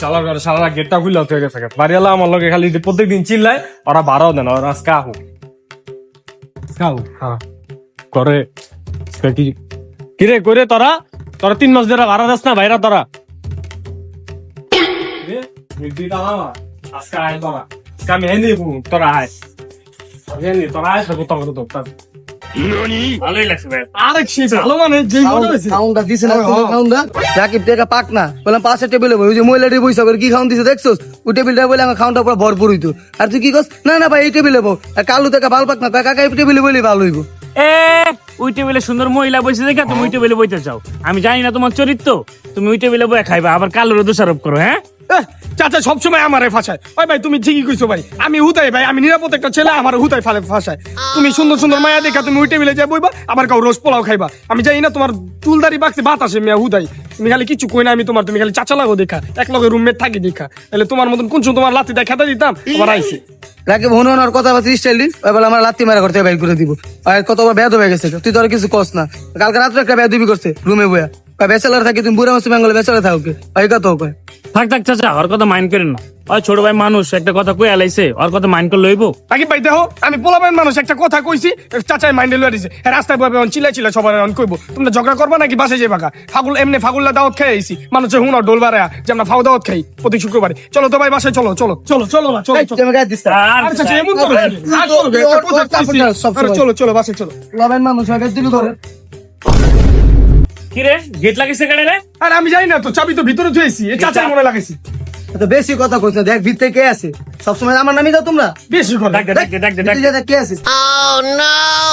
শালার ঘরে শালারা গেটটা খুলে হয়ে গেছে বাড়িওয়ালা আমার লগে খালি প্রত্যেকদিন চিল্লায় ওরা বাড়াও দেন ওরা আজকে আহু। আহু? হ্যাঁ। করে কি? কিরে করে তোরা? তোরা তিন মাস ধরে ভাড়া দাস না ভাইরা তোরা। আজকে আয় তোরা আজকে আমি হেনি তোরা আয়। হেনি তোরা আয় তোর তোর মানে যেই হয়েছে। খাউনটা দিছে না তোমার খাউনটা রাকিব টাকা পাক না। বললাম পাশে টেবিলে ওই যে মহিলাটি বইসা করে কি খাউন দিছে দেখছোস? ওই টেবিলটা বলে আমার খাউনটা পুরো ভরপুর হইতো। আর তুই কি কস? না না ভাই এই টেবিলে বউ আর কালু টাকা ভালো পাক না কয়, কাকা এই টেবিলে বইলে ভালো হইব। এ ওই টেবিলে সুন্দর মহিলা বসে দেখে তুমি ওই টেবিলে বইতে চাও আমি জানি না তোমার চরিত্র তুমি ওই টেবিলে বয়ে খাইবা আবার কালোর দোষারোপ করো হ্যাঁ? চাচা সবসময় আমারে ফাঁসায়। ওই ভাই, তুমি ঠিকই কইছো ভাই। আমি হুতাই ভাই, আমি নিরাপদ একটা ছেলে, আমার হুতাই ফালে ফাঁসায়। তুমি সুন্দর সুন্দর মায়া দেখা, তুমি ওই টেবিলে যাই বইবা, আবার কাউ রোজ পোলাও খাইবা। আমি জানি না তোমার চুলদারি বাক্সে বাতাসে মেয়া হুদাই তুমি খালি কিছু কই না, আমি তোমার, তুমি খালি চাচা লাগো দেখা। এক লগে রুমমেট থাকি দেখা। তাহলে তোমার মতন কোন তোমার লাতিটা খেতে দিতাম, আবার আইসি রাকিব হনু আর কথা বার্তা স্টাইল ওই বলে আমার লাত্তি মারা করতে বাইর করে দিব। আর কতবার বেদ হয়ে গেছে তুই তোর কিছু কস না। কালকে রাত্রে একটা বেদ দিবি করছে রুমে বইয়া। বেচালার থাকি, তুমি বুড়া মাসে বেঙ্গলে বেচালা থাকো কে? ওই কথা কয়। থাক থাক চাচা ওর কথা মাইন্ড করেন না। ওই ছোট ভাই মানুষ একটা কথা কই আলাইছে ওর কথা মাইন্ড করে লইবো? আগে ভাই দেখো আমি পোলাবেন মানুষ একটা কথা কইছি চাচাই মাইন্ডে লয়ে দিছে। হ্যাঁ রাস্তায় বয়ে বয়ে চিল্লাই চিল্লাই সবার অন কইবো তোমরা ঝগড়া করবা নাকি বাসে যাবা কা ফাগুল এমনি ফাগুল্লা দাওয়াত খেয়ে আইছি। মানুষের হুনার ডোল বাড়া যে আমরা ফাউ দাওয়াত খাই প্রতি শুক্রবারে। চলো তো ভাই বাসায় চলো চলো চলো চলো না চলো চলো। চলো। আরে চলো চলো বাসায় চলো। পোলাবেন মানুষ বেদ দিবি করে কি রে? গেট লাগিছে কেন রে? আরে আমি জানি না তো চাবি তো ভিতরে থুয়েছি এই চাচা মনে লাগাইছি তো বেশি কথা কইছ না দেখ ভিতরে কে আছে। সবসময় আমার নামই দাও তোমরা। বেশি করে ডাক দে ডাক দে ডাক দে ডাক ভিতরে দে। যা দেখ কে আছে।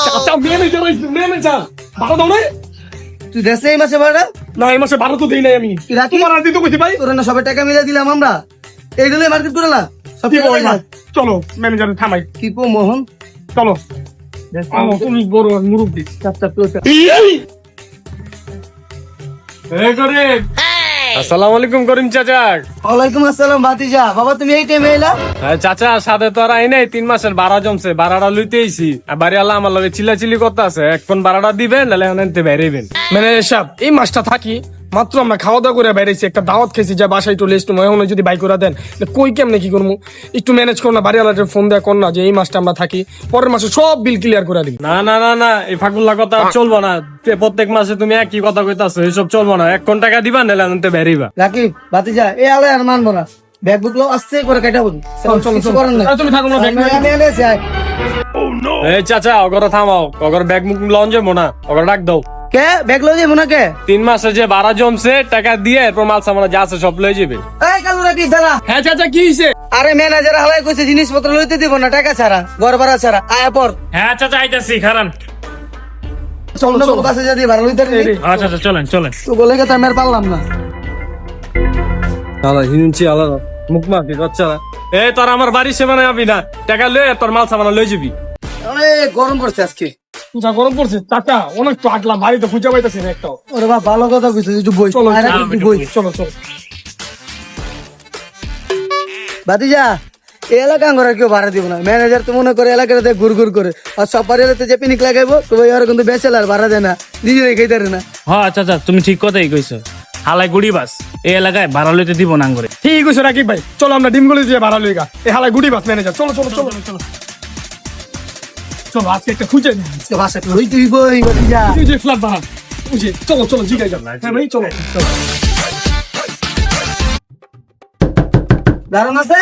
চাচা ম্যানেজার ম্যানেজার ভালো দাও না তুই দেশে এই মাসে ভাড়া না এই মাসে ভালো তো দিই নাই আমি। তোমার আর দিতে কইছি ভাই তোর না সবাই টাকা মিলে দিলাম আমরা। এইগুলো মার্কেট করে না সব কি টাকা চলো ম্যানেজার থামাই। কি পো মোহন। চলো। তুমি বড় মুরব্বী। চাপ চাপ করে আসসালামু আলাইকুম করিম চাচা। ওয়ালাইকুম আসসালাম ভাতিজা। বাবা তুমি এই টাইমে এলা? হ্যাঁ, চাচা সাথে তো আর আই নাই তিন মাসের ভাড়া জমছে ভাড়াটা লইতে আইছি। আর বাড়ি আল্লাহ আমার লগে চিলা চিলি করতে আছে এখন বারাটা দিবেন নাহলে আনতে সাহেব এই মাসটা থাকি মাত্র আমরা খাওয়া দাওয়া করে বেরিয়েছি একটা দাওয়াত খেয়েছি যা বাসায় চলে এসছি এখন যদি বাই করে দেন কই কেমনে কি করব একটু ম্যানেজ করো না বাড়ি আলাদা ফোন দেয়া কর না যে এই মাসটা আমরা থাকি পরের মাসে সব বিল ক্লিয়ার করে দিবি না না না না এই ফাঁকুল্লা কথা আর চলবো না প্রত্যেক মাসে তুমি একই কথা কইতাছো এইসব চলবো না এক কোন টাকা দিবা নাহলে আনতে বেরিবা রাকিব ভাতিজা এই আলো আর মানবো না ব্যাগ বুক লো আসছে করে কেটে বলি তুমি থাকো না। এই চাচা অগর থামাও অগর ব্যাগ মুখ লঞ্চ যাব না অগর ডাক দাও কে? ব্যাগ লো যাব না কে তিন মাসে যে ভাড়া জমছে টাকা দিয়ে এরপর মাল সামানা যা আছে সব লয়ে যাবে। এই কালু দাঁড়া হ্যাঁ চাচা কি হয়েছে? আরে ম্যানেজার হালাই কইছে জিনিসপত্র লইতে দিব না টাকা ছাড়া ঘর ভাড়া ছাড়া। আয়া পর। হ্যাঁ চাচা আইতাছি খারান। চলো চলো বাসে যা দিয়ে ভাড়া লইতে আচ্ছা আচ্ছা চলেন চলেন। তো বলে গেছে আমি আর পারলাম না। আলা হিনছি আলা মুখ মাকে গচ্চারা এ তোর আমার বাড়ি সে মানে না। টাকা লয়ে তোর মাল সামানা লয়ে যাবি। গরম পড়ছে আজকে। যা গরম পড়ছে চাচা অনেক তো আটলাম বাড়ি তো খুঁজে পাইতেছি না একটাও। ওরে বাপ ভালো কথা কইছিস একটু বই। চলো, বই। চলো চলো ভাতিজা এই এলাকা আমরা কেউ ভাড়া দিব না। ম্যানেজার তো মনে করে এলাকাতে ঘুর ঘুর করে। আর সব যে পিনিক লাগাইবো তো ভাই ওরা কিন্তু বেচেলার ভাড়া দেয় না। নিজেরাই খাইতে পারে না। হ্যাঁ চাচা তুমি ঠিক কথাই কইছো। হালাই গুড়ি বাস এই এলাকায় ভাড়া লইতে দিব না করে ঠিক আছে রাকিব ভাই। চলো আমরা ডিমগুলি দিয়ে ভাড়া লইগা। এই হালাই গুডি বাস ম্যানেজার চলো চলো চলো চলো। চলো আজকে একটা খুঁজে নিই তো বাসা হই তুই বই ভাতিজা তুই যে ফ্ল্যাট ভাড়া বুঝে চলো চলো জিগাই যাও। হ্যাঁ ভাই চলো চলো। দারুণ আছে?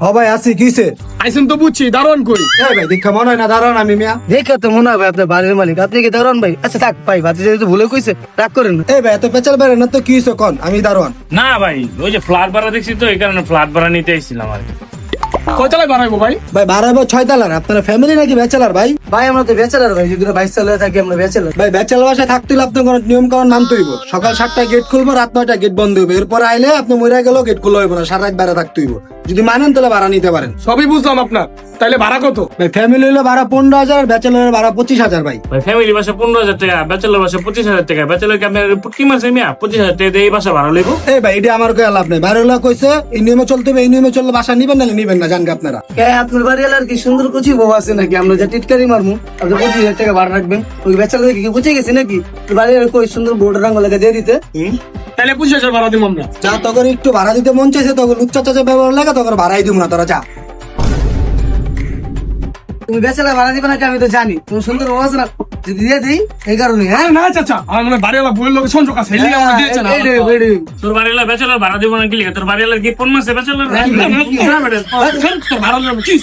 হ ভাই আছি কিসে? আইসেন তো বুঝছি দারোয়ান কই? এই ভাই দেখা মনে হয় না দাঁড়ান আমি মিয়া। দেখে তো মনে হবে আপনার বাড়ির মালিক। আপনি কি দারুণ ভাই? আচ্ছা থাক ভাই ভাতিজা যদি ভুলে কইছে রাগ করেন না। এই ভাই এত পেঁচাল বেড়ে না তো কি হইছে কন? আমি দারোয়ান। না ভাই ওই যে ফ্ল্যাট ভাড়া দেখছি তো এই কারণে ফ্ল্যাট ভাড়া নিতে আইছিলাম আর কি। কয় ভাই? ভাই বাড়াবো ছয় তালার আপনারা ফ্যামিলি নাকি ব্যাচেলার ভাই? ভাই আমরা তো বেচেলার ভাই। যদি বাইশ সালে থাকি আমরা বেচেলার ভাই ব্যাচেলার বাসায় থাকতে হলে আপনার কোনো নিয়ম কারণ নাম তৈব সকাল সাতটায় গেট খুলবো রাত নয়টা গেট বন্ধ হইব। এরপর আইলে আপনি মরে গেলেও গেট খুলে হইব না সারা রাত বাইরে থাকতে হইব। যদি মানেন তাহলে ভাড়া নিতে পারেন। সবই বুঝলাম আপনার। তাইলে ভাড়া কত? ভাই ফ্যামিলি হলে ভাড়া পনেরো হাজার ব্যাচেলারের ভাড়া পঁচিশ হাজার ভাই। ভাই ফ্যামিলি বাসা পনেরো হাজার টাকা ব্যাচেলর বাসা পঁচিশ হাজার টাকা। ব্যাচেলর কি আপনার পুটকি মাসে মিয়া? পঁচিশ হাজার টাকা দিয়ে এই বাসা ভাড়া লইব? এই ভাই এটা আমার কয়ে লাভ নেই। বাইরে হলে কইছে এই নিয়মে চলতে হবে এই নিয়মে চললে বাসা নিবেন না নিবেন না জানকে আপনারা। কে আপনার বাড়ি এলার কি সুন্দর কুচি বউ আছে নাকি? আমরা যা টিটকারি মারমু আপনি পঁচিশ হাজার টাকা ভাড়া রাখবেন। ওই দেখি কি বুঝে গেছি নাকি? বাড়ি এলার কই সুন্দর বোর্ডের রঙ লেগে দিয়ে দিতে। তাহলে পঁচিশ হাজার ভাড়া দিব আমরা যা তখন একটু ভাড়া দিতে মন চাইছে তখন উচ্চ চাচা ব্যবহার লাগে তখন ভাড়াই দিব না তোরা যা তুমি বেচেলা ভাড়া দিবে নাকি আমি তো জানি তুমি সুন্দর আছে না যদি দিয়ে দিই এই কারণে হ্যাঁ না চাচা আমার মনে হয় বাড়িওয়ালা বইয়ের লোক সংযোগ আছে এই লিগে আমরা দিয়েছে না। তোর বাড়িওয়ালা বেচেলার ভাড়া দিব না কি লিখে তোর বাড়িওয়ালার কি কোন মাসে বেচেলার না, না, না, না, না, না, তোর ভাড়া কি?